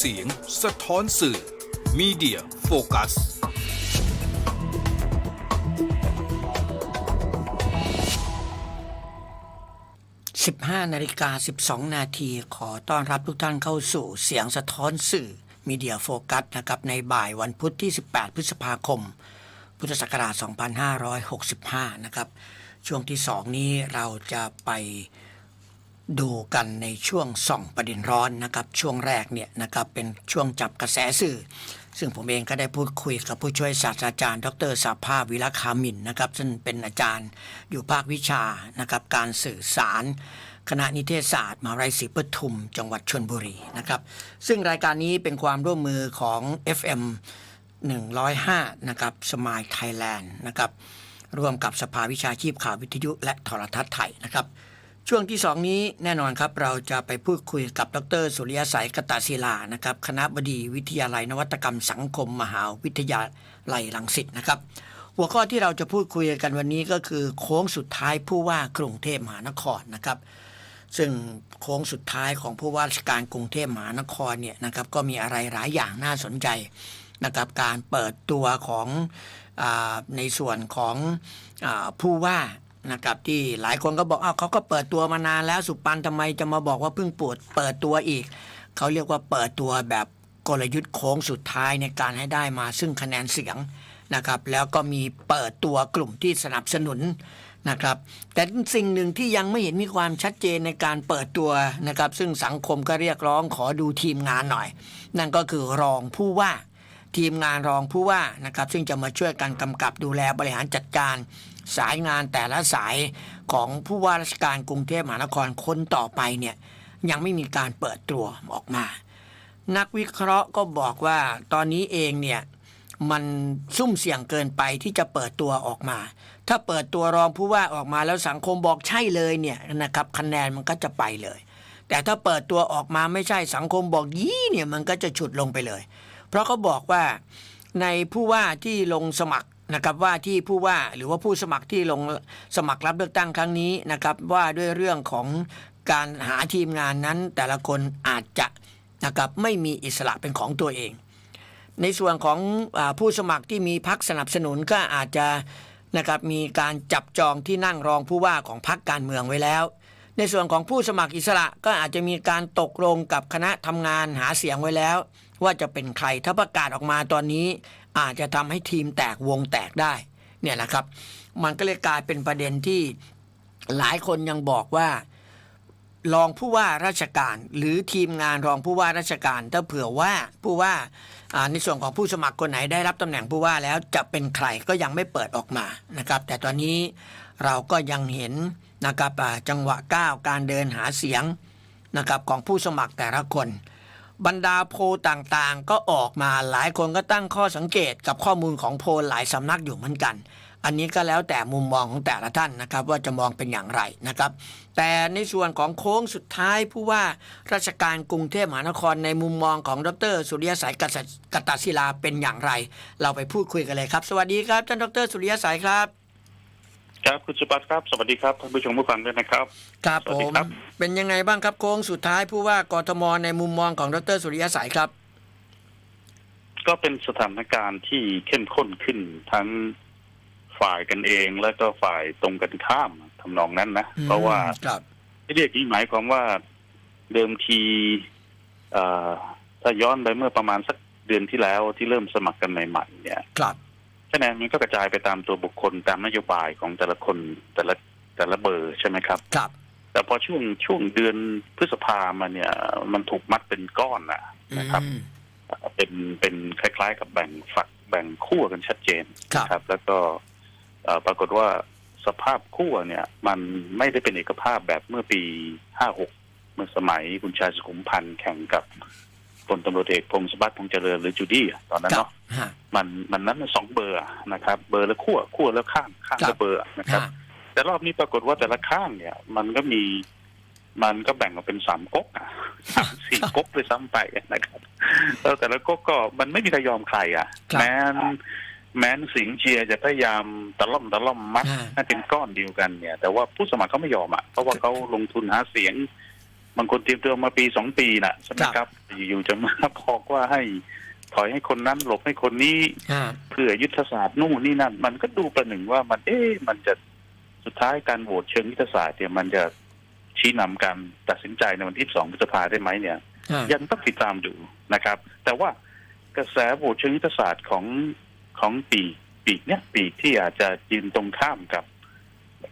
เสียง สะท้อนสื่อ Media Focus 15นาฬิกา12นาทีขอต้อนรับทุกท่านเข้าสู่เสียงสะท้อนสื่อมีเดียโฟกัสนะครับในบ่ายวันพุธที่ 18 พฤษภาคม พุทธศักราช 2565 นะครับ ช่วงที่ 2 นี้เราจะไป ดูกันในช่วงส่องประเด็นร้อนนะครับช่วงแรกเนี่ยนะครับเป็นช่วงจับกระแสสื่อ ซึ่งผมเองก็ได้พูดคุยกับผู้ช่วยศาสตราจารย์ ดรสาภาพวิรคามินนะครับซึ่งเป็นอาจารย์อยู่ภาควิชานะครับการสื่อสาร คณะนิเทศศาสตร์มหาวิทยาลัยศรีปทุม จังหวัดชนบุรีนะครับซึ่งรายการนี้เป็นความร่วมมือของ FM 105นะครับสมายไทยแลนด์นะครับร่วมกับสภาวิชาชีพข่าววิทยุและโทรทัศน์ไทยนะครับ ช่วงที่ 2 นี้แน่นอนครับเราจะไปพูดคุยกับดร สุริยสัยกตาศิลานะครับคณะบดีวิทยาลัยนวัตกรรมสังคม มหาวิทยาลัยรังสิตนะครับ หัวข้อที่เราจะพูดคุยกันวันนี้ก็คือโค้งสุดท้ายผู้ว่ากรุงเทพมหานครนะครับ ซึ่งโค้งสุดท้ายของผู้ว่าราชการกรุงเทพมหานครเนี่ยนะครับก็มีอะไรหลายอย่างน่าสนใจนะครับการเปิดตัวของอในส่วนของอผู้ว่า นะครับที่หลายคนก็บอกอ้าวเขาก็เปิดตัวมานานแล้วสุปันทำไมจะมาบอกว่าเพิ่งปวดเปิดตัวอีก เขาเรียกว่าเปิดตัวแบบกลยุทธ์โค้งสุดท้ายในการให้ได้มาซึ่งคะแนนเสียงนะครับแล้วก็มีเปิดตัวกลุ่มที่สนับสนุนนะครับแต่สิ่งหนึ่งที่ยังไม่เห็นมีความชัดเจนในการเปิดตัวนะครับซึ่งสังคมก็เรียกร้องขอดูทีมงานหน่อย นั่นก็คือรองผู้ว่าทีมงานรองผู้ว่านะครับซึ่งจะมาช่วยกันกำกับดูแลบริหารจัดการ สายงานแต่ละสายของผู้ว่าราชการกรุงเทพมหานครคนต่อไปเนี่ยยังไม่มีการเปิดตัวออกมา นักวิเคราะห์ก็บอกว่าตอนนี้เองเนี่ยมันซุ่มเสี่ยงเกินไปที่จะเปิดตัวออกมา ถ้าเปิดตัวรองผู้ว่าออกมาแล้วสังคมบอกใช่เลยเนี่ยนะครับคะแนนมันก็จะไปเลย แต่ถ้าเปิดตัวออกมาไม่ใช่สังคมบอกยี่เนี่ยมันก็จะฉุดลงไปเลย เพราะเขาบอกว่าในผู้ว่าที่ลงสมัคร นะครับว่าที่ผู้ว่าหรือว่าผู้สมัครที่ลงสมัครรับเลือกตั้งครั้งนี้นะครับว่าด้วยเรื่องของการหาทีมงานนั้นแต่ละคนอาจจะนะครับไม่มีอิสระเป็นของตัวเอง ในส่วนของอผู้สมัครที่มีพักสนับสนุนก็อาจจะนะครับมีการจับจองที่นั่งรองผู้ว่าของพักการเมืองไว้แล้ว ในส่วนของผู้สมัครอิสระก็อาจจะมีการตกลงกับคณะทำงานหาเสียงไว้แล้ว ว่าจะเป็นใครถ้าประกาศออกมาตอนนี้ อาจจะทำให้ทีมแตกวงแตกได้เนี่ยแหละครับ มันก็เลยกลายเป็นประเด็นที่หลายคนยังบอกว่า รองผู้ว่าราชการหรือทีมงานรองผู้ว่าราชการถ้าเผื่อว่าผู้ว่าในส่วนของผู้สมัครคนไหนได้รับตำแหน่งผู้ว่าแล้วจะเป็นใครก็ยังไม่เปิดออกมานะครับ แต่ตอนนี้เราก็ยังเห็นนะครับจังหวะก้าวการเดินหาเสียงนะครับของผู้สมัครแต่ละคน บรรดาโพลต่างๆ ก็ออกมาหลายคนก็ตั้งข้อสังเกตกับข้อมูลของโพลหลายสำนักอยู่เหมือนกัน อันนี้ก็แล้วแต่มุมมองของแต่ละท่านนะครับ ว่าจะมองเป็นอย่างไรนะครับ แต่ในส่วนของโค้งสุดท้ายผู้ว่าราชการกรุงเทพมหานครในมุมมองของดร สุริยสัยกษกตศิลาเป็นอย่างไร เราไปพูดคุยกันเลยครับ สวัสดีครับท่านดร สุริยสัยครับ ครับคุณสุปัตครับ สวัสดีครับท่านผู้ชมผู้ฟังด้วยนะครับ ครับสวัผสดีมครับเป็นยังไงบ้างครับโค้งสุดท้ายผู้ว่ากทมในมุมมองของดรสุริยสัยครับ ก็เป็นสถานการณ์ที่เข้มข้นขึ้นทั้งฝ่ายกันเองและก็ฝ่ายตรงกันข้ามทำนองนั้นนะ เพราะว่าครับที่เรียกนี้หมายความว่าเดิมทีเอ่อถ้าย้อนไปเมื่อประมาณสักเดือนที่แล้วที่เริ่มสมัครกันใหม่ๆเนี่ยครับ คะแนนมันก็กระจายไปตามตัวบุคคลตามนโยบายของแต่ละคนแต่ละแต่ละเบอร์ใช่ไหมครับ ครับ แต่พอช่วงช่วงเดือนพฤษภามาเนี่ย มันถูกมัดเป็นก้อนนะนะครับอืมเป็นเป็นคล้าย ๆ กับแบ่งฝักแบ่งขั้วกันชัดเจนครับนะครับแล้วก็เอ่อปรากฏว่าสภาพขั้วเนี่ย มันไม่ได้เป็นเอกภาพแบบเมื่อปีห้าหกเมื่อสมัยคุณชายสุขุมพันธ์แข่งกับ พลตำรวจเอกพงศบัตรพงษ์เจริญหรือจูดี้อะตอนนั้นครับเนาะฮะมันมันนั้นสองเบอร์อะนะครับ เบอร์ละขั้วขั้วแล้วข้างข้างครัละบเบอร์นะครับฮะแต่รอบนี้ปรากฏว่าแต่ละข้างเนี่ย มันก็มีมันก็แบ่งออกเป็นสามก๊กอะสามสี่ก๊กเลยซ้ำไปนะครับแล้วแต่ละก๊กก็มันไม่มีใครยอมใครอะครับแม้นแม้นสิงห์เชียร์จะพยายามตะล่อมตะล่อมมัดอ่าให้เป็นก้อนเดียวกันเนี่ย แต่ว่าผู้สมัครเขาไม่ยอมอะเพราะว่าเขาลงทุนหาเสียง บางคนเตรียมตัวมาปีสองปีน่ะใช่ไหมครับครับ อยู่ๆจะมาบอกว่าให้ถอยให้คนนั้นหลบให้คนนี้อ่าเพื่อยุทธศาสตร์นู่นนี่นั่น มันก็ดูประหนึ่งว่ามันเอ๊ะมันจะสุดท้ายการโหวตเชิงยุทธศาสตร์เนี่ยมันจะชี้นำการตัดสินใจในวันที่สองพฤษภาได้ไหมเนี่ยอ่ายังต้องติดตามดูนะครับ แต่ว่ากระแสโหวตเชิงยุทธศาสตร์ของของปีกปีกเนี่ยปีกที่อาจจะยืนตรงข้ามกับ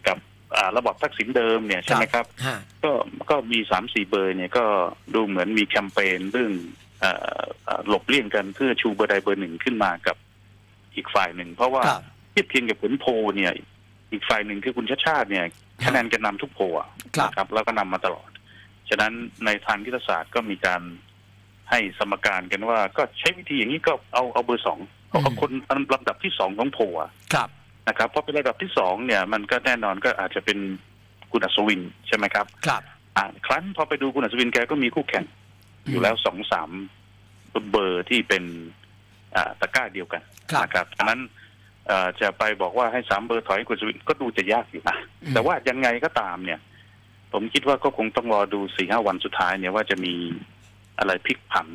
กับอ่า ระบอบทักษิณเดิมเนี่ยใช่ไหมครับฮะก็ก็มีสามสี่เบอร์เนี่ยก็ดูเหมือนมีแคมเปญเรื่องเอ่อเอ่อหลบเลี่ยงกันเพื่อชูเบอร์ใดเบอร์หนึ่งขึ้นมากับอีกฝ่ายหนึ่ง เพราะว่าครับเทียบเคียงกับผลโพลเนี่ย อีกฝ่ายหนึ่งคือคุณชาติชาติเนี่ยคะแนนแกนนำทุกโพลอะครับนะครับ แล้วก็นำมาตลอด ฉะนั้นในทางยุทธศาสตร์ก็มีการให้สมการกันว่าก็ใช้วิธีอย่างนี้ก็เอาเอาเบอร์สองเอาเอาคนลำดับที่สองของโพลอะครับ นะครับเพราะเป็นระดับที่สองเนี่ยมันก็แน่นอนก็อาจจะเป็นคุณอัศวินใช่ไหมครับ ครับอ่าครั้นพอไปดูคุณอัศวินแกก็มีคู่แข่งอยู่แล้วสองสามเบอร์ที่เป็นอ่าตะกร้าเดียวกันครับนะครับฉะนั้นเอ่อจะไปบอกว่าให้สามเบอร์ถอยให้คุณอัศวินก็ดูจะยากอยู่นะอืมแต่ว่ายังไงก็ตามเนี่ย ผมคิดว่าก็คงต้องรอดูสี่ห้าวันสุดท้ายเนี่ยว่าจะมีอะไรพลิกผัน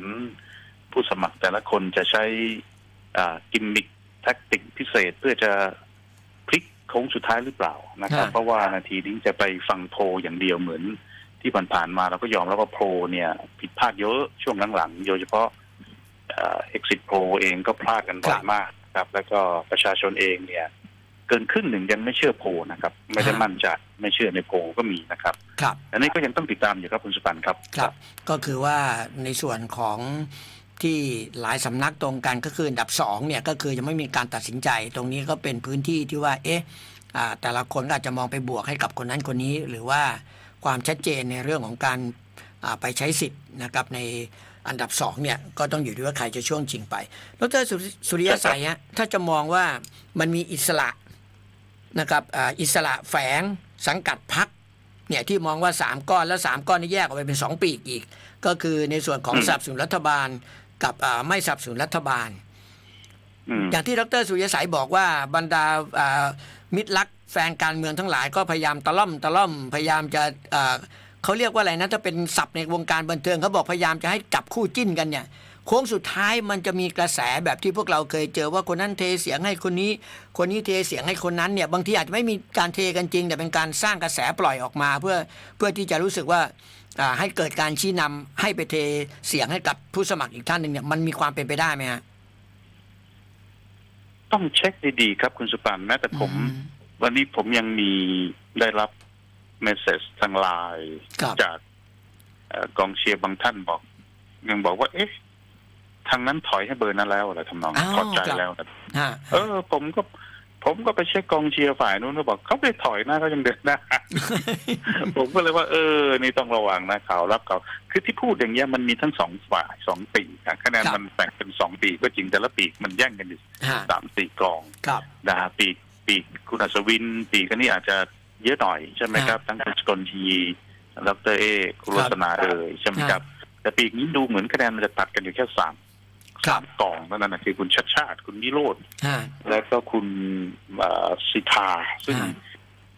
ผู้สมัครแต่ละคนจะใช้อ่ากิมมิคแท็กติกพิเศษเพื่อจะพลิก โค้งสุดท้ายหรือเปล่านะครับฮะเพราะว่านาทีนี้จะไปฟังโพลอย่างเดียวเหมือนที่ผ่านๆมาเราก็ยอมรับว่าโพลเนี่ย ผิดพลาดเยอะช่วงหลังๆโดยเฉพาะเอ็กซิสโพลเองก็พลาดกันบ่อยมากครับ แล้วก็ประชาชนเองเนี่ย เกินครึ่งหนึ่งยังไม่เชื่อโพลนะครับ ไม่ได้มั่นใจไม่เชื่อในโพลก็มีนะครับ ครับ อันนี้ก็ยังต้องติดตามอยู่ครับคุณสุปันครับครับ ก็คือว่าในส่วนของ ที่หลายสำนักตรงกันก็คืออันดับสองเนี่ยก็คือยังไม่มีการตัดสินใจ ตรงนี้ก็เป็นพื้นที่ที่ว่าเอ๊ะแต่ละคนก็อาจจะมองไปบวกให้กับคนนั้นคนนี้ หรือว่าความชัดเจนในเรื่องของการไปใช้สิทธิ์นะครับในอันดับสองเนี่ยก็ต้องอยู่ที่ว่าใครจะช่วงชิงไปดรสุริสุริยสัยฮะถ้าจะมองว่ามันมีอิสระนะครับอิสระแฝงสังกัดพักเนี่ยที่มองว่า 3 ก้อนแล้ว 3 ก้อนนี้แยกออกไปเป็น 2 ปีกอีก ก็คือในส่วนของสนับสนุนรัฐบาล กับอ่าไม่สนับสนุนรัฐบาลอืมอย่างที่ดรสุริยสัยบอกว่าบรรดาอ่ามิตรรักแฟนการเมืองทั้งหลายก็พยายามตะล่อมตะล่อมพยายามจะอ่าเขาเรียกว่าอะไรนะถ้าเป็นศัพท์ในวงการบันเทิงเขาบอกพยายามจะให้จับคู่จิ้นกันเนี่ยโค้งสุดท้ายมันจะมีกระแสแบบที่พวกเราเคยเจอว่าคนนั้นเทเสียงให้คนนี้ คนนี้เทเสียงให้คนนั้นเนี่ยบางทีอาจจะไม่มีการเทกันจริง แต่เป็นการสร้างกระแสปล่อยออกมา เพื่อเพื่อที่จะรู้สึกว่าอ่า ให้เกิดการชี้นำให้ไปเทเสียงให้กับผู้สมัครอีกท่านหนึ่งเนี่ยมันมีความเป็นไปได้ไหมฮะต้องเช็คดีๆครับคุณสุปันแม้แต่ผมอืมวันนี้ผมยังมีได้รับเมสเซจทางไลน์ครับจากเอ่อกองเชียร์บางท่านบอก ยังบอกว่า เอ๊ะ ทางนั้นถอยให้เบอร์นั้นแล้วอะไรทำนองอ้าวถอดใจครับแล้วนะฮะเออ ผมก็ ผมก็ไปเช็คกองเชียร์ฝ่ายนู้นก็บอกเขาไม่ถอยนะเขายังเดินหน้าผมก็เลยว่าเออ นี่ต้องระวังนะข่าวรับข่าวคือที่พูดอย่างเงี้ยมันมีทั้งสองฝ่ายสองปีกนะคะแนนครับมันแบ่งเป็นสองปีกก็จริงแต่ละปีกมันแย่งกันอยู่ฮะสามสี่กองครับนะฮะปีกปีกคุณอัศวิน ปีกอันนี้อาจจะเยอะหน่อยใช่ไหมครับ ทั้งคุณสกลทีดรเอคุณรสนาเอ่ยใช่ไหมครับ แต่ปีกนี้ดูเหมือนคะแนนมันจะตัดกันอยู่แค่สาม ครับสามกองเท่านั้นนะคือคุณชัดชาติ คุณวิโรธฮะและก็คุณเอ่อสิทธาซึ่งฮะ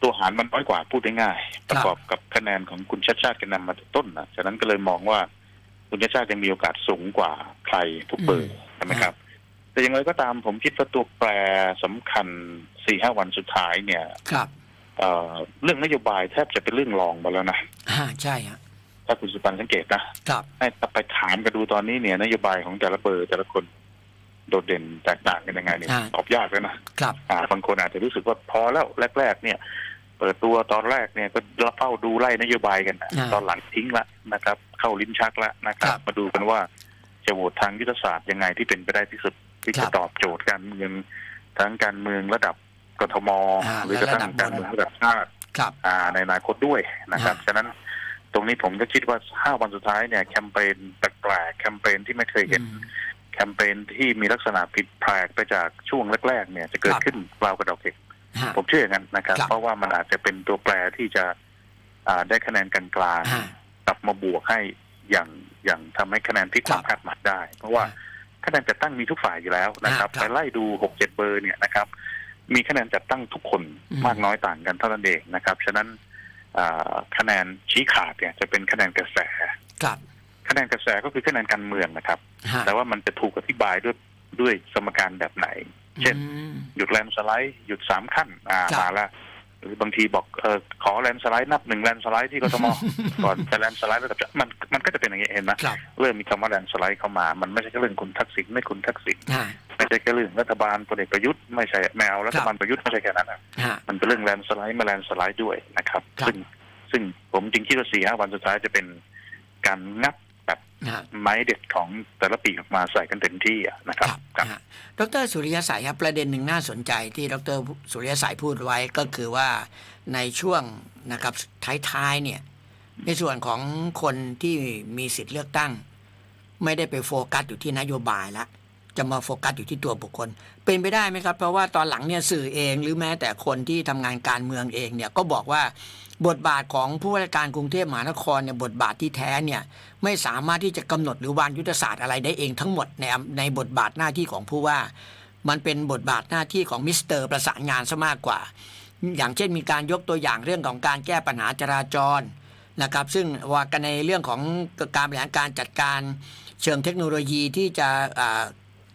ตัวหารมันน้อยกว่าพูดได้ง่ายๆประกอบกับคะแนนของคุณชัดชาติกันนำมาจากต้นนะฉะนั้นก็เลยมองว่าคุณชัดชาติยังมีโอกาสสูงกว่าใครทุกเบอร์ใช่ไหมครับ แต่อย่างไรก็ตามผมคิดว่าตัวแปรสำคัญสี่ห้าวันสุดท้ายเนี่ยครับเอ่อเรื่องนโยบายแทบจะเป็นเรื่องรองไปแล้วนะฮะใช่ฮะ ถ้าคุณสุปันสังเกตนะครับให้ไปถามกันดูตอนนี้เนี่ยนโยบายของแต่ละเบอร์แต่ละคนโดดเด่นแตกต่างกันยังไงเนี่ยอ่าตอบยากเลยนะครับอ่าบางคนอาจจะรู้สึกว่าพอแล้วแรก ๆ เนี่ย เปิดตัวตอนแรกเนี่ยก็รับเฝ้าดูไล่นโยบายกันนะอ่าตอนหลังทิ้งละนะครับ เข้าลิ้นชักละนะครับครับ มาดูกันว่าจะโหวตทางยุทธศาสตร์ยังไงที่เป็นไปได้ที่สุดที่ครัจะบตอบโจทย์การเมืองทั้งการเมืองระดับกทมอ่าหรือกระทั่งและระดับการเมืองระดับชาติครับอ่าในอนาคตด้วยนะครับอ่าฉะนั้น ตรงนี้ผมก็คิดว่าห้าวันสุดท้ายเนี่ยแคมเปญแปลกๆแคมเปญที่ไม่เคยเห็นอืมแคมเปญที่มีลักษณะผิดแปลกไปจากช่วงแรกๆ เนี่ยจะเกิคดรับขึ้นราวกระดอกเห็ดฮะผมเชื่ออย่างนั้นนะครับครับ เพราะว่ามันอาจจะเป็นตัวแปรที่จะอ่าได้คะแนนกลางฮะๆกลับมาบวกให้อย่างอย่างทำให้คะแนนพลิกความคาดหมายได้ เพราะว่าคะแนนจัดตั้งมีทุกฝ่ายอยู่แล้วนะครับครับไปไล่ดูหกเจ็ดเบอร์เนี่ยนะครับ มีคะแนนจัดตั้งทุกคนอืมมากน้อยต่างกันเท่านั้นเองนะครับฉะนั้นอ่า คะแนนชี้ขาดเนี่ยจะเป็นคะแนนกระแสครับคะแนนกระแสก็คือคะแนนการเมืองนะครับฮะแต่ว่ามันจะถูกอธิบายด้วยด้วยสมการแบบไหน เช่นอืมหยุดแลนด์สไลด์ หยุดสามขั้นอ่าครับมาแล้ว หรือบางทีบอกเออขอแลนด์สไลด์นับหนึ่งแลนด์สไลด์ที่กทมก่อนจะแลนด์สไลด์ระดับมันมันก็จะเป็นอย่างนี้เห็นไหมครับ เริ่มมีคำว่าแลนด์สไลด์เข้ามา มันไม่ใช่แค่เรื่องคุณทักษิณไม่คุณทักษิณฮะ ไม่ใช่แค่เรื่องรัฐบาลพลเอกประยุทธ์ไม่ใช่แมวรัฐบาลประยุทธ์ไม่ใช่แค่นั้นนะฮะ มันเป็นเรื่องแลนด์สไลด์มาแลนด์สไลด์ด้วยนะครับ ครับ ซึ่งซึ่งผมจริงคิดว่าสี่ห้าวันสุดท้ายจะเป็นการงับแบบฮะ ไม้เด็ดของแต่ละปีออกมาใส่กันเต็มที่อะนะครับครับฮะดรสุริยสัยครับประเด็นหนึ่งน่าสนใจที่ดรสุริยสัยพูดไว้ก็คือว่าในช่วงนะครับท้ายๆเนี่ย ในส่วนของคนที่มีสิทธิ์เลือกตั้ง ไม่ได้ไปโฟกัสอยู่ที่นโยบายละจะมาโฟกัสอยู่ที่ตัวบุคคล เป็นไปได้ไหมครับ เพราะว่าตอนหลังเนี่ยสื่อเองหรือแม้แต่คนที่ทำงานการเมืองเองเนี่ยก็บอกว่า บทบาทของผู้ว่าการกรุงเทพมหานครเนี่ยบทบาทที่แท้เนี่ยไม่สามารถที่จะกำหนดหรือวางยุทธศาสตร์อะไรได้เองทั้งหมดในในบทบาทหน้าที่ของผู้ว่า มันเป็นบทบาทหน้าที่ของมิสเตอร์ประสานงานซะมากกว่า อย่างเช่นมีการยกตัวอย่างเรื่องของการแก้ปัญหาจราจรนะครับ ซึ่งว่ากันในเรื่องของการบริหารการจัดการเชิงเทคโนโลยีที่จะ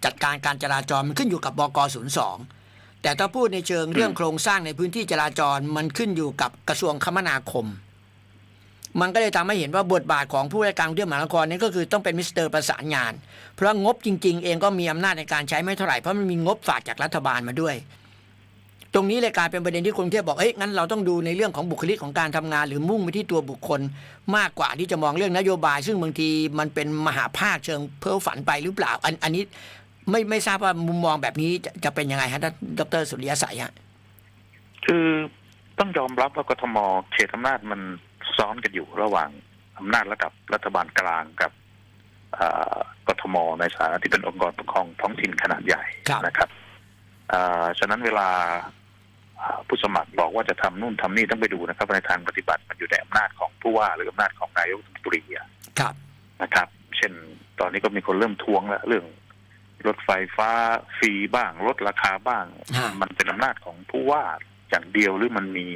จัดการการจราจรมันขึ้นอยู่กับบก02 แต่ถ้าพูดในเชิงเรื่องโครงสร้างในพื้นที่จราจรมันขึ้นอยู่กับกระทรวงคมนาคม มันก็เลยทำให้เห็นว่าบทบาทของผู้ว่าการกรุงเทพมหานครนี่ก็คือต้องเป็นมิสเตอร์ประสานงาน เพราะงบจริง ๆ เองก็มีอำนาจในการใช้ไม่เท่าไหร่เพราะมันมีงบฝากจากรัฐบาลมาด้วย ตรงนี้เลยกลายเป็นประเด็นที่คนกรุงเทพบอกเอ้ยงั้นเราต้องดูในเรื่องของบุคลิกของการทำงาน หรือมุ่งไปที่ตัวบุคคล มากกว่าที่จะมองเรื่องนโยบาย ซึ่งบางทีมันเป็นมหาภาคเชิงเพ้อฝันไปหรือเปล่าอันอันนี้ ไม่ไม่ทราบว่ามุมมองแบบนี้จะจะเป็นยังไงฮะท่านดรสุริยสัยฮะคือต้องยอมรับว่ากทมเขตอำนาจมันซ้อนกันอยู่ระหว่างอำนาจระดับรัฐบาลกลางกับเอ่อกทมในฐานะที่เป็นองค์กรปกครองท้องถิ่นขนาดใหญ่ครับนะครับเอ่อฉะนั้นเวลาเอ่อผู้สมัครบอกว่าจะทำนู่นทำนี่ต้องไปดูนะครับว่าในทางปฏิบัติมันอยู่ในอำนาจของผู้ว่าหรืออำนาจของนายกรัฐมนตรีอะครับนะครับ เช่น ตอนนี้ก็มีคนเริ่มทวงแล้วเรื่อง รถไฟฟ้าฟรีบ้างลดราคาบ้างฮะมันเป็นอำนาจของผู้ว่าอย่างเดียวหรือมันมี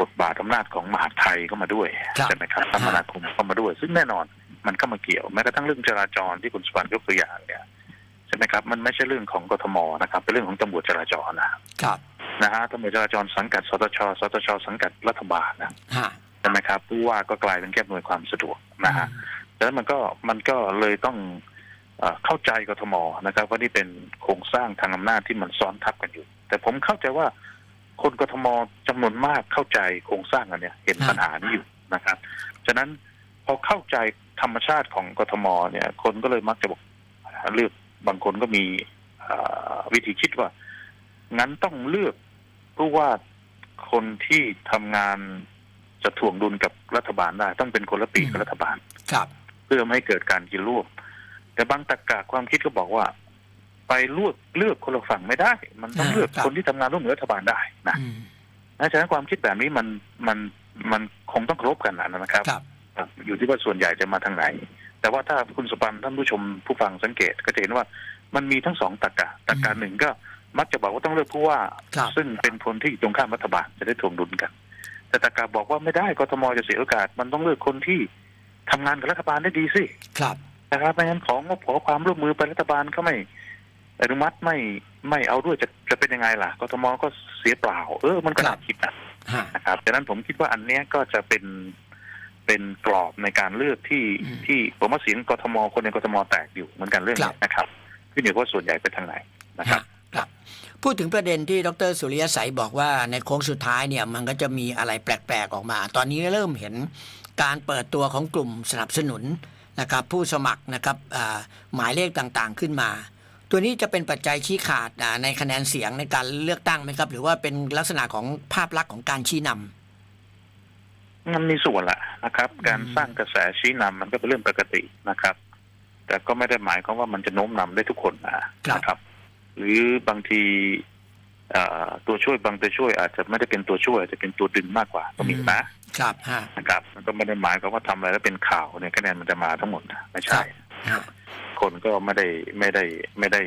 บทบาทอำนาจของมหาดไทยเข้ามาด้วยครับใช่ไหมครับคมนาคมเข้ามาด้วย ซึ่งแน่นอนมันก็มาเกี่ยวแม้กระทั่งเรื่องจราจรที่คุณสุวรรณยกตัวอย่างเนี่ยใช่ไหมครับ มันไม่ใช่เรื่องของกทมนะครับ เป็นเรื่องของตำรวจจราจรนะครับนะฮะตำรวจจราจรสังกัดสตชสตชสังกัดรัฐบาลนะฮะใช่ไหมครับผู้ว่าก็กลายเป็นแค่หน่วยความสะดวกนะฮะดังนั้นมันก็มันก็เลยต้องเอ่อ เข้าใจกทมนะครับว่านี่เป็นโครงสร้างทางอำนาจที่มันซ้อนทับกันอยู่ แต่ผมเข้าใจว่าคนกทมจำนวนมากเข้าใจโครงสร้างอันเนี้ยเห็นครับปัญหานี้อยู่นะครับฉะนั้นพอเข้าใจธรรมชาติของกทมเนี่ย คนก็เลยมักจะบอกเลือกบางคนก็มีเอ่อวิธีคิดว่า งั้นต้องเลือกผู้ว่าคนที่ทำงานจะถ่วงดุลกับรัฐบาลได้ ต้องเป็นคนละปีกับรัฐบาลครับ เพื่อไม่ให้เกิดการกินรวบ แต่บางตรรกะความคิดก็บอกว่า ไปเลือกเลือกคนละฝั่งไม่ได้ มันต้องอ่าเลือกครับคนที่ทำงานร่วมกับรัฐบาลได้นะอืมนะฉะนั้นความคิดแบบนี้มันมันมันคงต้องเคารบกันนะครับครับครับ อยู่ที่ว่าส่วนใหญ่จะมาทางไหน แต่ว่าถ้าคุณสุปันท่านผู้ชมผู้ฟังสังเกตก็จะเห็นว่ามันมีทั้งสองตรรกะตรรกะหนึ่งก็มักจะบอกว่าต้องเลือกผู้ว่าครับซึ่งเป็นคนที่อยู่ตรงข้ามรัฐบาลจะได้ถ่วงดุลกัน แต่ตรรกะบอกว่าไม่ได้กทมจะเสียโอกาส มันต้องเลือกคนที่ทำงานกับรัฐบาลได้ดีสิครับ นะครับไม่งั้นของงบขอความร่วมมือไปรัฐบาลก็ไม่อนุมัติไม่ไม่เอาด้วยจะจะเป็นยังไงล่ะกทมก็เสียเปล่า เออมันก็ครัน่าบคิดนะฮะนะครับดังนั้นผมคิดว่าอันเนี้ยก็จะเป็นเป็นกรอบในการเลือกที่อืมที่ผมว่าเสียงกทมคนในกทมแตกอยู่เหมือนกันเรื่องครันี้บนะครับขึ้นอยู่กับว่าส่วนใหญ่ไปทางไหนนะครับฮะครับพูดถึงประเด็นที่ดรสุริยสัยบอกว่าในโค้งสุดท้ายเนี่ยมันก็จะมีอะไรแปลกๆออกมา ตอนนี้เริ่มเห็นการเปิดตัวของกลุ่มสนับสนุน นะครับผู้สมัครนะครับอ่าหมายเลขต่างๆขึ้นมา ตัวนี้จะเป็นปัจจัยชี้ขาดอ่าในคะแนนเสียงในการเลือกตั้งไหมครับ หรือว่าเป็นลักษณะของภาพลักษณ์ของการชี้นำมันมีส่วนแหละนะครับ การอืมสร้างกระแสชี้นำมันก็เป็นเรื่องปกตินะครับ แต่ก็ไม่ได้หมายความว่ามันจะโน้มนำได้ทุกคนนะนะครับ หรือบางทีเอ่อตัวช่วยบางตัวช่วยอาจจะไม่ได้เป็นตัวช่วยอาจจะเป็นตัวดึงมากกว่าก็มีนะ ครับฮะนะครับ มันก็ไม่ได้หมายความว่าทำอะไรแล้วเป็นข่าวเนี่ยคะแนนมันจะมาทั้งหมดนะไม่ใช่ฮะคนก็ไม่ได้ไม่ได้ไม่ได้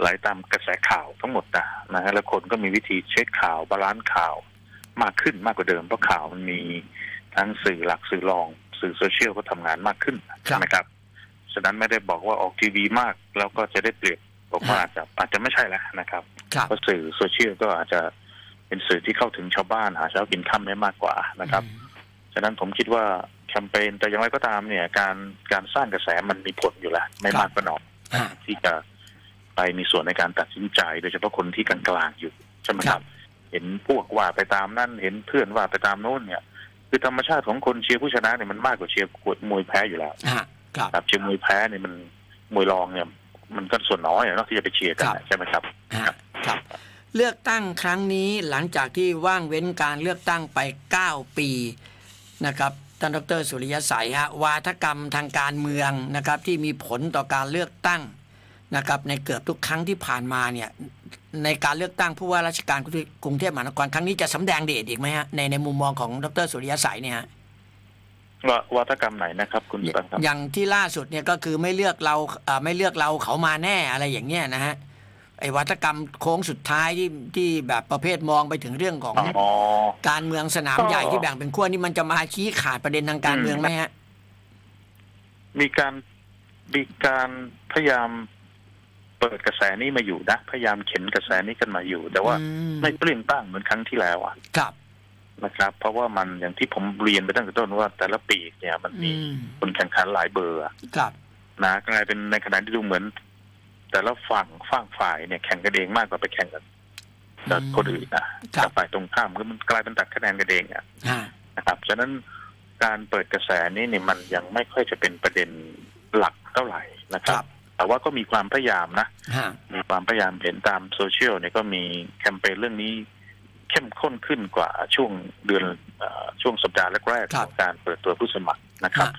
ไหลตามกระแสข่าวทั้งหมดนะนะฮะแล้วคนก็มีวิธีเช็คข่าวบาลานซ์ข่าวมากขึ้นมากกว่าเดิมเพราะข่าวมันมีทั้งสื่อหลักสื่อรอง สื่อโซเชียลก็ทำงานมากขึ้นใช่ไหมครับฉะนั้นไม่ได้บอกว่าออกทีวีมากแล้วก็จะได้เปรียบผมว่าอาจจะอาจจะไม่ใช่แล้วนะครับครับเพราะสื่อโซเชียลก็อาจจะ เป็นสื่อที่เข้าถึงชาวบ้านหาเช้ากินค่ำได้มากกว่านะครับฉะนั้นผมคิดว่าแคมเปญแต่อย่างไรก็ตามเนี่ย การการสร้างกระแสมันมีผลอยู่แล้วไม่มากก็น้อยฮะที่จะไปมีส่วนในการตัดสินใจ โดยเฉพาะคนที่กลางๆอยู่ใช่ไหมครับ เห็นพวกว่าไปตามนั่นเห็นเพื่อนว่าไปตามโน้นเนี่ย คือธรรมชาติของคนเชียร์ผู้ชนะเนี่ยมันมากกว่าเชียร์มวยแพ้อยู่แล้วฮะครับครับเชียร์มวยแพ้เนี่ยมันมวยรองเนี่ย มันก็ส่วนน้อยอะเนาะที่จะไปเชียร์กันครับใช่ไหมครับฮะครับ เลือกตั้งครั้งนี้หลังจากที่ว่างเว้นการเลือกตั้งไป 9 ปีนะครับท่านดรสุริยสัยฮะวาทกรรมทางการเมืองนะครับที่มีผลต่อการเลือกตั้งนะครับในเกือบทุกครั้งที่ผ่านมาเนี่ยในการเลือกตั้งผู้ว่าราชการกรุงเทพมหานครครั้งนี้จะสำแดงเดชอีกไหมฮะในในมุมมองของดรสุริยสัยเนี่ยฮะว่าวัฒกรรมไหนนะครับคุณปันครับอย่างที่ล่าสุดเนี่ยก็คือไม่เลือกเราเอ่อไม่เลือกเราเขามาแน่อะไรอย่างเงี้ยนะฮะไอ้วัฒกรรมโค้งสุดท้ายที่ที่แบบประเภทมองไปถึงเรื่องของอ๋อ การเมืองสนามก็ใหญ่ที่แบ่งเป็นขั้วนี่มันจะมาชี้ขาดประเด็นทางการเมืองไหมฮะ มีการมีการพยายามเปิดกระแสนี้มาอยู่นะพยายามเข็นกระแสนี้กันมาอยู่ แต่ว่าอืมไม่เปลี่ยนตั้งเหมือนครั้งที่แล้วอะครับนะครับ เพราะว่ามันอย่างที่ผมเรียนไปตั้งแต่ต้นว่าแต่ละปีกเนี่ยมันอืมีมคนแข่งขันหลายเบอร์อะครับนะกลายเป็นในขณะที่ดูเหมือน แต่ละฝั่งฝั่งฝ่ายเนี่ยแข่งกันเองมากกว่าไปแข่งกับกับคนอื่นนะครับกับฝ่ายตรงข้ามก็มันกลายเป็นตัดคะแนนกันเองอะฮะนะครับฉะนั้นการเปิดกระแสนี้เนี่ยมันยังไม่ค่อยจะเป็นประเด็นหลักเท่าไหร่นะคครัรับบแต่ว่าก็มีความพยายามนะฮะมีความพยายามเห็นตามโซเชียลเนี่ยก็มีแคมเปญเรื่องนี้เข้มข้นขึ้นกว่าช่วงเดือนเออช่วงสัปดาห์แรกๆของการเปิดตัวผู้สมัครนะครับฮะ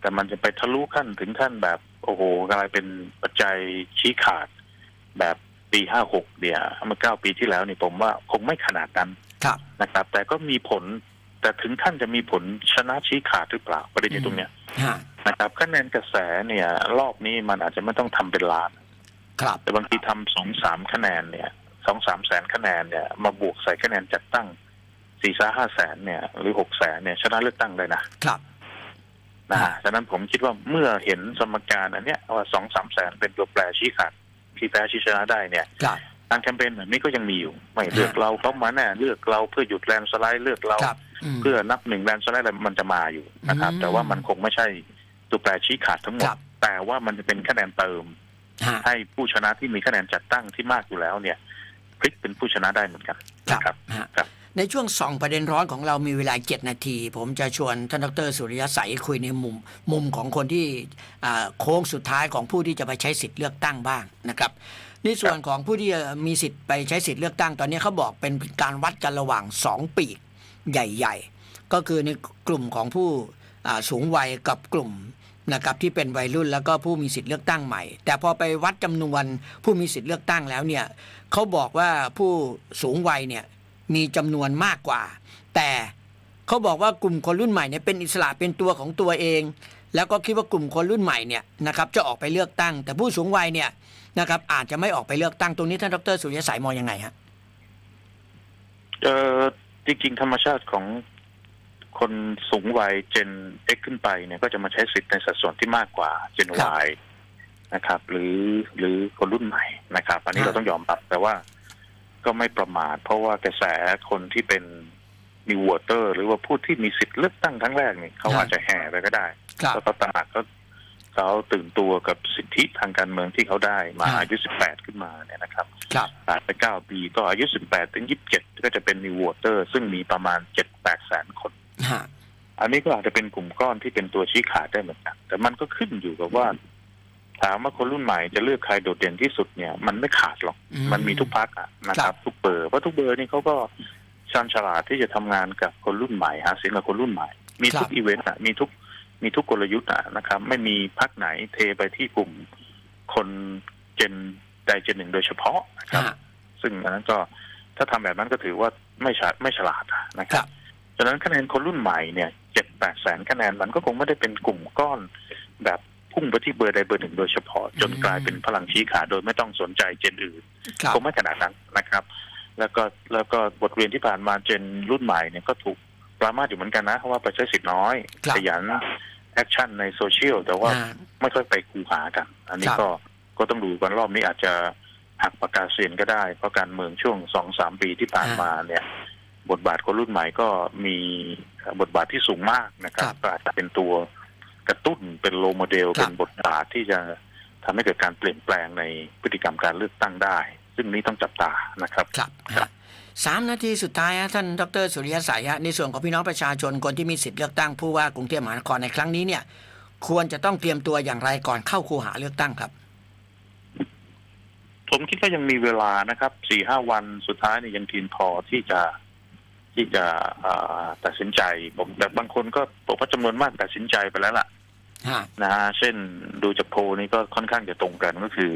แต่มันจะไปทะลุขั้นถึงขั้นแบบ โอ้โหกลายเป็นปัจจัยชี้ขาดแบบปีห้าหกเนี่ยเมื่อเก้าปีที่แล้วนี่ผมว่าคงไม่ขนาดนั้นครับนะครับ แต่ก็มีผลแต่ถึงขั้นจะมีผลชนะชี้ขาดหรือเปล่าประเด็นอยู่ตรงเนี้ยฮะนะครับคะแนนกระแสเนี่ย รอบนี้มันอาจจะไม่ต้องทำเป็นล้านครับแต่บางทีทำสองสามคะแนนเนี่ยสองสามแสนคะแนนเนี่ย มาบวกใส่คะแนนจัดตั้งสี่สาห้าแสนเนี่ย หรือหกแสนเนี่ย ชนะเลือกตั้งเลยนะครับ นะครัฮะบฉะนั้นผมคิดว่าเมื่อเห็นสมการอันเนี้ยว่าสองสามแสนเป็นตัวแปรชี้ขาดที่แพ้ชี้ชนะได้เนี่ยครับการแคมเปญแบบนี้ก็ยังมีอยู่ ไม่เลือกเราเขามาแน่เลือกเราเพื่อหยุดแลนด์สไลด์เลือกเราครับอืมเพื่อนับหนึ่งแลนด์สไลด์อะไรมันจะมาอยู่นะครับอืมแต่ว่ามันคงไม่ใช่ตัวแปรชี้ขาดทั้งหมคดรับแต่ว่ามันจะเป็นคะแนนเติมฮะให้ผู้ชนะที่มีคะแนนจัดตั้งที่มากอยู่แล้วเนี่ยพลิกเป็นผู้ชนะได้เหมือนกันครับนะครับฮะครับ ในช่วงสองประเด็นร้อนของเรามีเวลาเจ็ดนาที ผมจะชวนท่านดรสุริยสัยคุยในมุมมุมของคนที่โค้งสุดท้ายของผู้ที่จะไปใช้สิทธิ์เลือกตั้งบ้างนะครับในส่วนของผู้ที่มีสิทธิ์ไปใช้สิทธิ์เลือกตั้งตอนนี้เขาบอกเป็นการวัดกันระหว่างสองปีกใหญ่ ๆ ก็คือในกลุ่มของผู้สูงวัยกับกลุ่มนะครับที่เป็นวัยรุ่นแล้วก็ผู้มีสิทธิ์เลือกตั้งใหม่ แต่พอไปวัดจำนวนผู้มีสิทธิ์เลือกตั้งแล้วเนี่ยเขาบอกว่าผู้สูงวัยเนี่ย มีจำนวนมากกว่า แต่เขาบอกว่ากลุ่มคนรุ่นใหม่เนี่ยเป็นอิสระเป็นตัวของตัวเอง แล้วก็คิดว่ากลุ่มคนรุ่นใหม่เนี่ยนะครับจะออกไปเลือกตั้ง แต่ผู้สูงวัยเนี่ยนะครับอาจจะไม่ออกไปเลือกตั้งตรงนี้ท่านดรสุริยสัยมองยังไงฮะเออจริงๆ ธรรมชาติของคนสูงวัยเจน X ขึ้นไปเนี่ยก็จะมาใช้สิทธิ์ในสัดส่วนที่มากกว่าเจนครับ Y นะครับ หรือหรือคนรุ่นใหม่นะครับ อันนี้ครับเราต้องยอมรับแต่ว่า ก็ไม่ประมาท เพราะว่ากระแสคนที่เป็นมีวอเตอร์ หรือว่าผู้ที่มีสิทธิ์เลือกตั้งครั้งแรกเนี่ยเขาอาจจะแห่ไปก็ได้ครับแล้วก็ตระหนักก็เขาตื่นตัวกับสิทธิทางการเมืองที่เขาได้มาครับอายุ 18 ขึ้นมาเนี่ยนะครับครับผ่านไป 9 ปีก็อายุ 18 ถึง 27 ก็จะเป็นนิววอเตอร์ ซึ่งมีประมาณ 7-8 แสนคนฮะอันนี้ก็อาจจะเป็นกลุ่มก้อนที่เป็นตัวชี้ขาดได้เหมือนกัน แต่มันก็ขึ้นอยู่กับว่า ถามว่าคนรุ่นใหม่จะเลือกใครโดดเด่นที่สุดเนี่ย มันไม่ขาดหรอกอืมันมีทุกพักอะนะคครัรับบทุกเบอร์เพราะทุกเบอร์นี่เขาก็ชาญฉลาดที่จะทำงานกับคนรุ่นใหม่หาเสียงกับคนรุ่นใหม่ มีทุกอีเวนต์อะมีทุกมีทุกกลยุทธ์อะนะครับ ไม่มีพักไหนเทไปที่กลุ่มคนเจนใดเจนหนึ่งโดยเฉพาะนะครับฮะซึ่งอันนั้นก็ถ้าทำแบบนั้นก็ถือว่าไม่ฉลาดไม่ฉลาดอะนะคครัรับบฉะนั้นคะแนนคนรุ่นใหม่เนี่ยเจ็ดแปดแสนคะแนนมันก็คงไม่ได้เป็นกลุ่มก้อนแบบ พุ่งไปที่เบอร์ใดเบอร์หนึ่งโดยเฉพาะ จนอืมกลายเป็นพลังชี้ขาดโดยไม่ต้องสนใจเจนอื่นครับคงไม่ขนาดนั้นนะครับ แล้วก็แล้วก็บทเรียนที่ผ่านมาเจนรุ่นใหม่เนี่ยก็ถูกปรามาสอยู่เหมือนกันนะเพราะว่าไปใช้สิทธิ์น้อยครับขยันแอคชั่นในโซเชียลแต่ว่าอ่าไม่ค่อยไปคูหากัน อันนี้ครับก็ก็ต้องดูกันรอบนี้อาจจะหักปากกาเซียนก็ได้ เพราะการเมืองช่วงสองสามปีที่ผ่านมาเนี่ย บทบาทคนรุ่นใหม่ก็มีบทบาทที่สูงมากนะครับครับก็อาจจะเป็นตัว กระตุ้นเป็นโลโมเดลครับเป็นบทบาทที่จะทำให้เกิดการเปลี่ยนแปลงในพฤติกรรมการเลือกตั้งได้ ซึ่งนี้ต้องจับตานะครับครับฮะสามนาทีสุดท้ายฮะท่านดรสุริยสัยฮะในส่วนของพี่น้องประชาชนคนที่มีสิทธิ์เลือกตั้งผู้ว่ากรุงเทพมหานครในครั้งนี้เนี่ย ควรจะต้องเตรียมตัวอย่างไรก่อนเข้าคูหาเลือกตั้งครับ ผมคิดว่ายังมีเวลานะครับสี่ห้าวันสุดท้ายเนี่ยยังเพียงพอที่จะที่จะเอ่อตัดสินใจ ผมแต่บางคนก็บอกว่าจำนวนมากตัดสินใจไปแล้วล่ะฮะ นะฮะเช่นดูจากโพลนี่ก็ค่อนข้างจะตรงกันก็คือ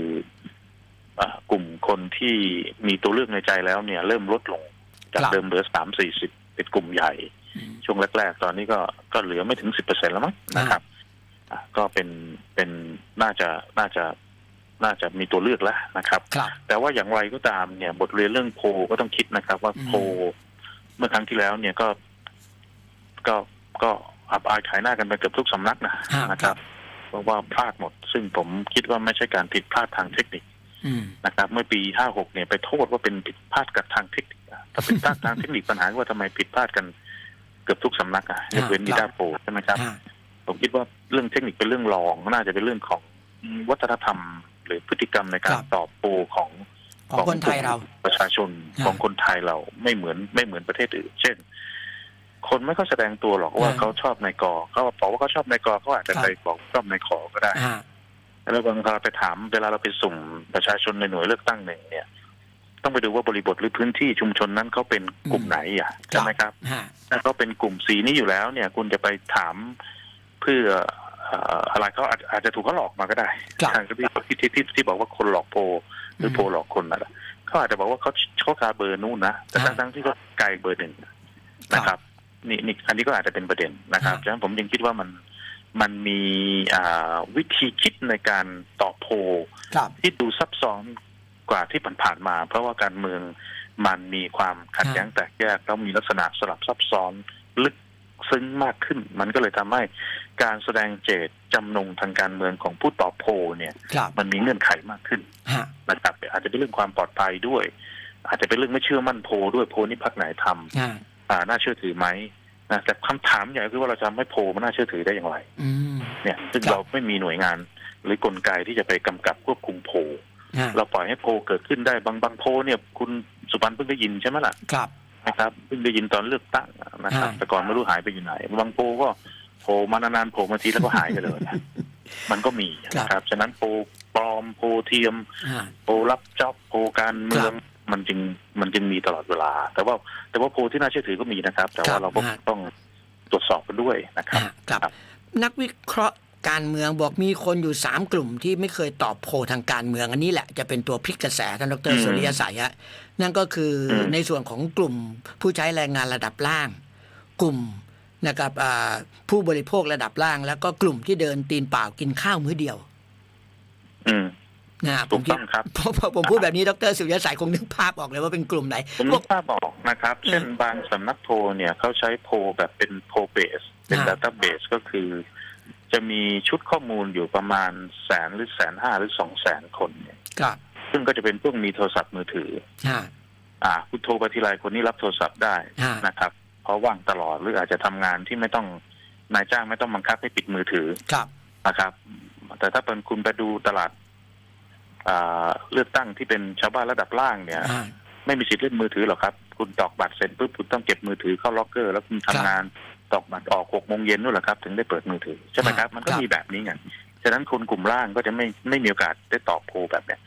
เอ่อกลุ่มคนที่มีตัวเลือกในใจแล้วเนี่ย เริ่มลดลงจากเดิมเหลือสามสี่สิบเป็นกลุ่มใหญ่อืมช่วงแรกๆ ตอนนี้ก็ก็เหลือไม่ถึงสิบเปอร์เซ็นแล้วมั้งนะครับอะก็เป็นเป็นน่าจะน่าจะน่าจะมีตัวเลือกแล้วนะครับครับแต่ว่าอย่างไรก็ตามเนี่ย บทเรียนเรื่องโพลก็ต้องคิดนะครับ ว่าอืมโพลเมื่อครั้งที่แล้วเนี่ยก็ก็ก็ อับอายขายหน้ากันไปเกือบทุกสำนักนะฮะนะคครัรับบเพราะว่าพลาดหมด ซึ่งผมคิดว่าไม่ใช่การผิดพลาดทางเทคนิคอืมนะครับ เมื่อปี56เนี่ยไปโทษว่าเป็นผิดพลาดกับทางเทคนิคอะถ้าผิดพลาดทางเทคนิคปัญหาว่าทำไมผิดพลาดกันเกือบทุกสำนักอะยกเว้นครับนิดาโพลใช่ไหมครับฮะผมคิดว่าเรื่องเทคนิคเป็นเรื่องรองน่าจะเป็นเรื่องของวัฒนธรรม หรือพฤติกรรมในการตอบโต้ของของคนไทยเราประชาชนอ่าของคนไทยเราไม่เหมือนไม่เหมือนประเทศอื่น เช่น คนไม่ค่อยแสดงตัวหรอกว่าอ่าเขาชอบนายกอเขาบอกว่าเขาชอบนายกอเขาอาจจะครับไปบอกชอบนายขอก็ได้ฮะแล้วบางครั้งไปถามเวลาเราไปสุ่มประชาชนในหน่วยเลือกตั้งหนึ่งเนี่ย ต้องไปดูว่าบริบทหรือพื้นที่ชุมชนนั้นเขาเป็นกลุ่มไหนอะใช่ไหมครับฮะถ้าเขาเป็นกลุ่มสีนี้อยู่แล้วเนี่ย คุณจะไปถามเพื่อเอ่ออะไรเขาอาจอาจจะถูกเขาหลอกมาก็ได้ครับทางที่ที่ที่ที่บอกว่าคนหลอกโพลหรือโพลหลอกคนนั่นแหละเขาอาจจะบอกว่าเขาเขากาเบอร์นู่นนะแต่อ่าทั้งๆที่เขาไกลเบอร์หนึ่งนะครับ นี่นี่อันนี้ก็อาจจะเป็นประเด็นนะครับอ่าฉะนั้นผมยังคิดว่ามันมันมีอ่าวิธีคิดในการตอบโพลครับที่ดูซับซ้อนกว่าที่ผ่านๆมา เพราะว่าการเมืองมันมีความขัดแย้งแตกแยกแล้วมีลักษณะสลับซับซ้อนลึกซึ้งมากขึ้น มันก็เลยทำให้การแสดงเจตจำนงทางการเมืองของผู้ตอบโพลเนี่ยครับมันมีเงื่อนไขมากขึ้นฮะนะครับอาจจะเป็นเรื่องความปลอดภัยด้วย อาจจะเป็นเรื่องไม่เชื่อมั่นโพลด้วยโพลนี่พักไหนทำฮะอ่า น่าเชื่อถือไหมนะแต่คำถามใหญ่คือว่าเราจะทำให้โพลมันน่าเชื่อถือได้อย่างไรเนี่ยซึ่งเราไม่มีหน่วยงาน หรือกลไกที่จะไปกำกับควบคุมโพลเราปล่อยให้โพลเกิดขึ้นได้บางบางโพลเนี่ย คุณสุพันเพิ่งได้ยินใช่ไหมล่ะครับนะครับเพิ่งได้ยินตอนเลือกตั้งนะครับ แต่ก่อนไม่รู้หายไปอยู่ไหน บางโพลก็โผล่มานานๆโผล่มาทีแล้วก็หายไปเลย มันก็มีนะครับ ฉะนั้นโพลปล อมโพลเทียมฮะโพลรับจ็อบโพลการเมืองมันจึงมันจึงมีตลอดเวลา แต่ว่าแต่ว่าโพลที่น่าเชื่อถือก็มีนะครับ แต่ว่าเราก็ต้องตรวจสอบกันด้วยนะครับฮะครับครับ นักวิเคราะห์การเมืองบอกมีคนอยู่สามกลุ่มที่ไม่เคยตอบโพลทางการเมืองอันนี้แหละจะเป็นตัวพลิกกระแสท่านดรสุริยสัยฮะนั่นก็คืออมในส่วนของกลุ่มผู้ใช้แรงงานระดับล่าง กลุ่มนะครับอ่าผู้บริโภคระดับล่าง แล้วก็กลุ่มที่เดินตีนเปล่ากินข้าวมื้อเดียว อืมนะฮะผถูมกคิดต้องครับพอพอผมพูดแบบนี้ดรสุริยสัยคงนึกภาพออกเลยว่าเป็นกลุ่มไหนผมพนึวกกภาพออกนะครับ เช่นบางสำนักโพลเนี่ยเขาใช้โพลแบบเป็นโพลเบส เป็นอ่าดัตต้าเบสก็คือ จะมีชุดข้อมูลอยู่ประมาณแสนหรือแสนห้าหรือสองแสนคนเนี่ยครับซึ่งก็จะเป็นพวกมีโทรศัพท์มือถือฮะอ่าคุณโทรไปทีไรคนนี้รับโทรศัพท์ได้ฮะนะครับ เพราะว่างตลอดหรืออาจจะทำงานที่ไม่ต้องนายจ้างไม่ต้องบังคับให้ปิดมือถือครับนะครับ แต่ถ้าเป็นคุณไปดูตลาดอ่าเลือกตั้งที่เป็นชาวบ้านระดับล่างเนี่ยฮะไม่มีสิทธิ์เล่นมือถือหรอกครับ คุณตอกบัตรเสร็จปุ๊บคุณต้องเก็บมือถือเข้าล็อกเกอร์ แล้วคุณทำงานตอกบัตรออกหกโมงเย็นนู่นแหละครับ ถึงได้เปิดมือถือใช่ไหมครับ มันก็ครับมีแบบนี้ไงฉะนั้นคนกลุ่มล่างก็จะไม่ไม่มีโอกาสได้ตอบโพลแบบเนี้ย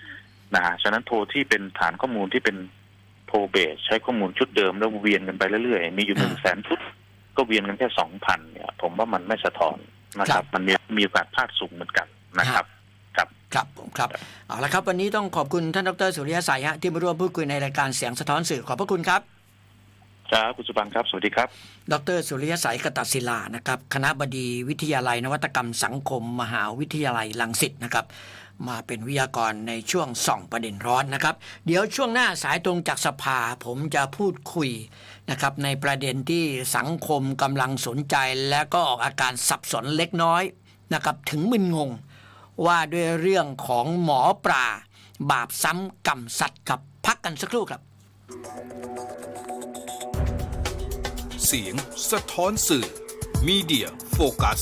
นะฮะฉะนั้นโพลที่เป็นฐานข้อมูลที่เป็นโพลเบสใช้ข้อมูลชุดเดิมแล้วเวียนกันไปเรื่อยๆ มีอยู่หนึ่งแสนชุด ก็เวียนกันแค่สองพันเนี่ย ผมว่ามันไม่สะท้อนนะครับ มันมีมีโอกาสพลาดสูงเหมือนกัน นะครับครับผมครับเอาละครับ วันนี้ต้องขอบคุณท่านดรสุริยสัยฮะที่มาร่วมพูดคุยในรายการเสียงสะท้อนสื่อขอบพระคุณครับครับคุณสุพันธ์ครับ สวัสดีครับ ดรสุริยสัยกตศิลานะครับ คณะบดีวิทยาลัยนวัตกรรมสังคม มหาวิทยาลัยลังสิตนะครับ มาเป็นวิทยากรในช่วงส่องประเด็นร้อนนะครับ เดี๋ยวช่วงหน้าสายตรงจากสภาผมจะพูดคุยนะครับในประเด็นที่สังคมกำลังสนใจ และก็ออกอาการสับสนเล็กน้อยนะครับถึงมึนงง ว่าด้วยเรื่องของหมอปลาบาปซ้ำกรรมสัตว์ครับพักกันสักครู่ครับ เสียงสะท้อนสื่อมีเดียโฟกัส